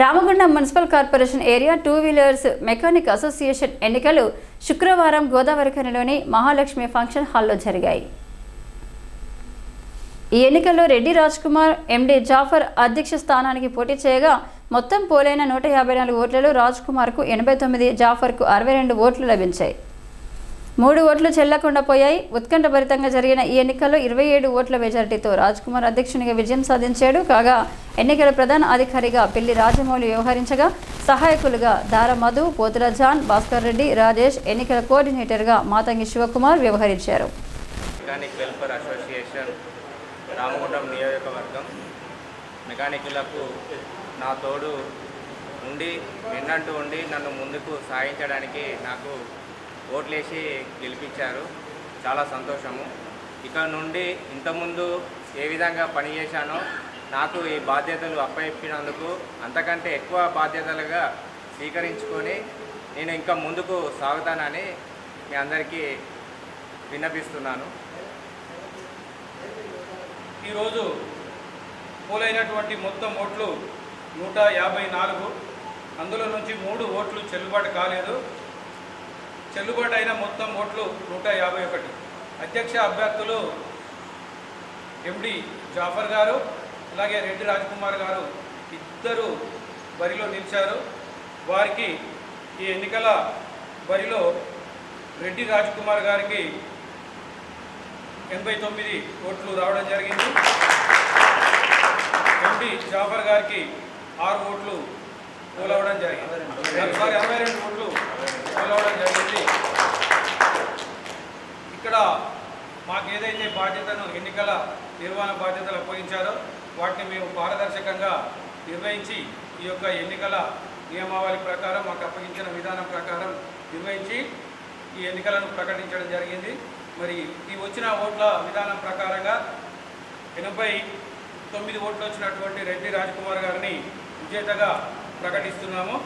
Ramagundam municipal corporation area two wheelers mechanic association ఎన్నికలు శుక్రవారం గోదావరిఖనిలోని Mahalakshmi function హాల్లో జరిగాయి. ఈ ఎన్నికల్లో రెడ్డి రాజ్ కుమార్ ఎండి జాఫర్ అధ్యక్ష స్థానానికి పోటీ చేయగా మొత్తం పోలైన నూట యాభై నాలుగు ఓట్లలో రాజ్ కుమార్కు ఎనభై తొమ్మిది జాఫర్కు అరవై రెండు ఓట్లు లభించాయి. మూడు ఓట్లు చెల్లకుండా పోయాయి. ఉత్కంఠభరితంగా జరిగిన ఈ ఎన్నికల్లో ఇరవై ఏడు ఓట్ల మెజారిటీతో రాజ్ కుమార్ అధ్యక్షునిగా విజయం సాధించాడు. కాగా ఎన్నికల ప్రధాన అధికారిగా పిల్లి రాజమౌళి వ్యవహరించగా సహాయకులుగా దార మధు పోతుల జాన్ భాస్కర్ రెడ్డి రాజేష్ ఎన్నికల కోఆర్డినేటర్గా మాతంగి శివకుమార్ వ్యవహరించారు. మెకానిక్ వెల్ఫేర్ అసోసియేషన్ రామగుండం నియోజకవర్గం. మెకానికులకు నా తోడు ఉండి నిన్నంటూ ఉండి నన్ను ముందుకు సాగించడానికి నాకు ఓట్లేసి గెలిపించారు. చాలా సంతోషము. ఇక నుండి ఇంతకుముందు ఏ విధంగా పనిచేశానో నాకు ఈ బాధ్యతలు అప్పచెప్పినందుకు అంతకంటే ఎక్కువ బాధ్యతలుగా స్వీకరించుకొని నేను ఇంకా ముందుకు సాగుతానని మీ అందరికీ విన్నపిస్తున్నాను. ఈరోజు పోలైనటువంటి మొత్తం ఓట్లు నూట యాభై నాలుగు. అందులో నుంచి మూడు ఓట్లు చెల్లుబాటు కాలేదు. చెల్లుబాటు అయిన మొత్తం ఓట్లు నూట యాభై ఒకటి. అధ్యక్ష అభ్యర్థులు ఎండి జాఫర్ గారు అలాగే రెడ్డి రాజ్కుమార్ గారు ఇద్దరు బరిలో నిలిచారు. వారికి ఈ ఎన్నికల బరిలో రెడ్డి రాజ్కుమార్ గారికి ఎనభై తొమ్మిది ఓట్లు రావడం జరిగింది. ఎంపీ జాఫర్ గారికి ఆరు ఓట్లు పోలవడం జరిగింది. సారీ అరవై రెండు ఓట్లు పోలవడం జరిగింది ఇక్కడ మాకు ఏదైతే బాధ్యతను ఎన్నికల నిర్వహణ బాధ్యతలు అప్పగించారో వాటిని మేము పారదర్శకంగా నిర్వహించి ఈ యొక్క ఎన్నికల నియమావళి ప్రకారం మాకు అప్పగించిన విధానం ప్రకారం నిర్వహించి ఈ ఎన్నికలను ప్రకటించడం జరిగింది. మరి ఈ వచ్చిన ఓట్ల విధానం ప్రకారంగా ఎనభై తొమ్మిది ఓట్లు వచ్చినటువంటి రెడ్డి రాజ్కుమార్ గారిని విజేతగా ప్రకటిస్తున్నాము.